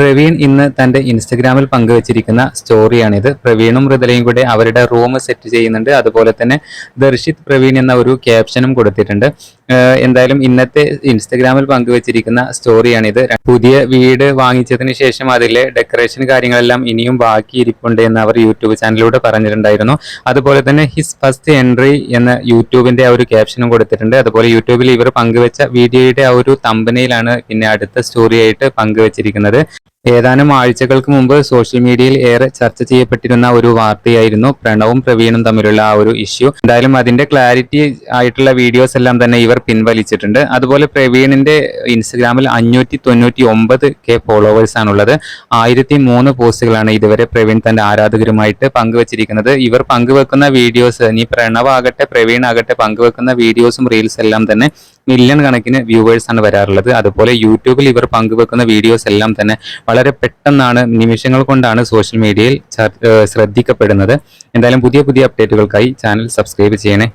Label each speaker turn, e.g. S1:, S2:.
S1: പ്രവീൺ ഇന്ന് തന്റെ ഇൻസ്റ്റഗ്രാമിൽ പങ്കുവച്ചിരിക്കുന്ന സ്റ്റോറിയാണിത് പ്രവീണും മൃദലയും കൂടെ അവരുടെ റൂം സെറ്റ് ചെയ്യുന്നുണ്ട്. അതുപോലെ തന്നെ ദർശിത് പ്രവീൺ എന്ന ഒരു ക്യാപ്ഷനും കൊടുത്തിട്ടുണ്ട്. എന്തായാലും ഇന്നത്തെ ഇൻസ്റ്റഗ്രാമിൽ പങ്കുവച്ചിരിക്കുന്ന സ്റ്റോറിയാണിത് പുതിയ വീട് വാങ്ങിച്ചതിന് ശേഷം അതിലെ ഡെക്കറേഷൻ കാര്യങ്ങളെല്ലാം ഇനിയും ബാക്കി ഇരിപ്പുണ്ട് എന്ന് അവർ യൂട്യൂബ് ചാനലിലൂടെ പറഞ്ഞിട്ടുണ്ടായിരുന്നു. അതുപോലെ തന്നെ ഹിസ് ഫസ്റ്റ് എൻട്രി എന്ന യൂട്യൂബിന്റെ ആ ഒരു ക്യാപ്ഷനും കൊടുത്തിട്ടുണ്ട്. അതുപോലെ യൂട്യൂബിൽ ഇവർ പങ്കുവച്ച വീഡിയോയുടെ ആ ഒരു തമ്പനയിലാണ് പിന്നെ അടുത്ത സ്റ്റോറിയായിട്ട് പങ്കുവച്ചിരിക്കുന്നത്. ഏതാനും ആഴ്ചകൾക്ക് മുമ്പ് സോഷ്യൽ മീഡിയയിൽ ഏറെ ചർച്ച ചെയ്യപ്പെട്ടിരുന്ന ഒരു വാർത്തയായിരുന്നു പ്രണവും പ്രവീണും തമ്മിലുള്ള ആ ഒരു ഇഷ്യൂ. എന്തായാലും അതിന്റെ ക്ലാരിറ്റി ആയിട്ടുള്ള വീഡിയോസ് എല്ലാം തന്നെ ഇവർ പിൻവലിച്ചിട്ടുണ്ട്. അതുപോലെ പ്രവീണിന്റെ ഇൻസ്റ്റഗ്രാമിൽ അഞ്ഞൂറ്റി തൊണ്ണൂറ്റി ഒമ്പത് കെ ഫോളോവേഴ്സ് ആണുള്ളത്. ആയിരത്തി മൂന്ന് പോസ്റ്റുകളാണ് ഇതുവരെ പ്രവീൺ തന്റെ ആരാധകരുമായിട്ട് പങ്കുവച്ചിരിക്കുന്നത്. ഇവർ പങ്കുവെക്കുന്ന വീഡിയോസ് ഇനി പ്രണവാകട്ടെ പ്രവീൺ ആകട്ടെ പങ്കുവെക്കുന്ന വീഡിയോസും റീൽസ് എല്ലാം തന്നെ മില്യൺ കണക്കിന് വ്യൂവേഴ്സ് ആണ് വരാറുള്ളത്. അതുപോലെ യൂട്യൂബിൽ ഇവർ പങ്കുവെക്കുന്ന വീഡിയോസ് എല്ലാം തന്നെ വളരെ പെട്ടെന്നാണ് നിമിഷങ്ങൾ കൊണ്ടാണ് സോഷ്യൽ മീഡിയയിൽ ശ്രദ്ധിക്കപ്പെടുന്നത്. എന്തായാലും പുതിയ പുതിയ അപ്ഡേറ്റുകൾക്കായി ചാനൽ സബ്സ്ക്രൈബ് ചെയ്യണേ.